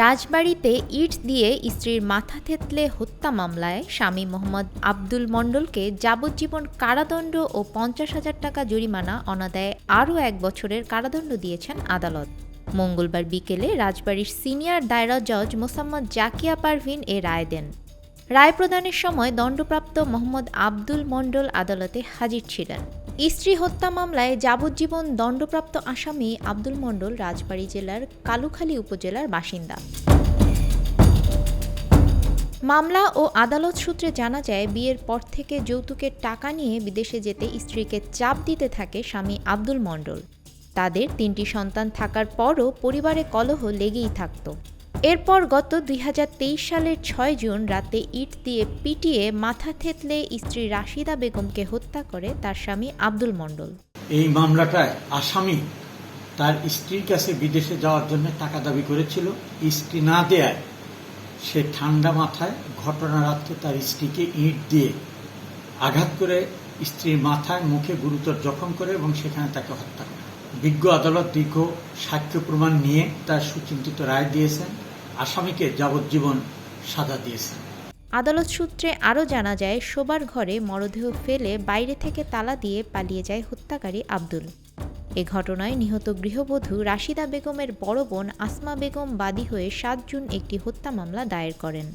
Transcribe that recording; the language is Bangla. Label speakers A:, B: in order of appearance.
A: রাজবাড়ীতে ইট দিয়ে স্ত্রীর মাথা থেতলে হত্যা মামলায় স্বামী মোহাম্মদ আব্দুল মণ্ডলকে যাবজ্জীবন কারাদণ্ড ও পঞ্চাশ হাজার টাকা জরিমানা অনাদায়ে আরও এক বছরের কারাদণ্ড দিয়েছেন আদালত। মঙ্গলবার বিকেলে রাজবাড়ীর সিনিয়র দায়রা জজ মোসাম্মদ জাকিয়া পারভিন এ রায় দেন। রায় প্রদানের সময় দণ্ডপ্রাপ্ত মোহাম্মদ আব্দুল মণ্ডল আদালতে হাজির ছিলেন। স্ত্রী হত্যা মামলায় যাবজ্জীবন দণ্ডপ্রাপ্ত আসামি আব্দুল মণ্ডল রাজবাড়ী জেলার কালুখালী উপজেলার বাসিন্দা। মামলা ও আদালত সূত্রে জানা যায়, বিয়ের পর থেকে যৌতুকের টাকা নিয়ে বিদেশে যেতে স্ত্রীকে চাপ দিতে থাকে স্বামী আব্দুল মণ্ডল। তাদের তিনটি সন্তান থাকার পরও পরিবারে কলহ লেগেই থাকত। এরপর গত দুই হাজার তেইশ সালের ছয় জুন রাতে ইট দিয়ে পিটিয়ে মাথা থেতলে স্ত্রী রাশিদা বেগমকে হত্যা করে তার স্বামী আব্দুল মণ্ডল।
B: এই মামলাটায় আসামি তার স্ত্রীর কাছে বিদেশে যাওয়ার জন্য টাকা দাবি করেছিল। স্ত্রী না দেয়ায় সে ঠান্ডা মাথায় ঘটনা রাত্রে তার স্ত্রীকে ইট দিয়ে আঘাত করে স্ত্রীর মাথায় মুখে গুরুতর জখম করে এবং সেখানে তাকে হত্যা করে। বিজ্ঞ আদালত দীর্ঘ সাক্ষ্য প্রমাণ নিয়ে তার সুচিন্তিত রায় দিয়েছেন, আসামিকে যাবজ্জীবন সাজা দিয়েছেন।
A: আদালত সূত্রে আরও জানা যায়, শোবার ঘরে মরদেহ ফেলে বাইরে থেকে তালা দিয়ে পালিয়ে যায় হত্যাকারী আব্দুল। এ ঘটনায় নিহত গৃহবধূ রাশিদা বেগমের বড় বোন আসমা বেগম বাদী হয়ে সাত জুন একটি হত্যা মামলা দায়ের করেন।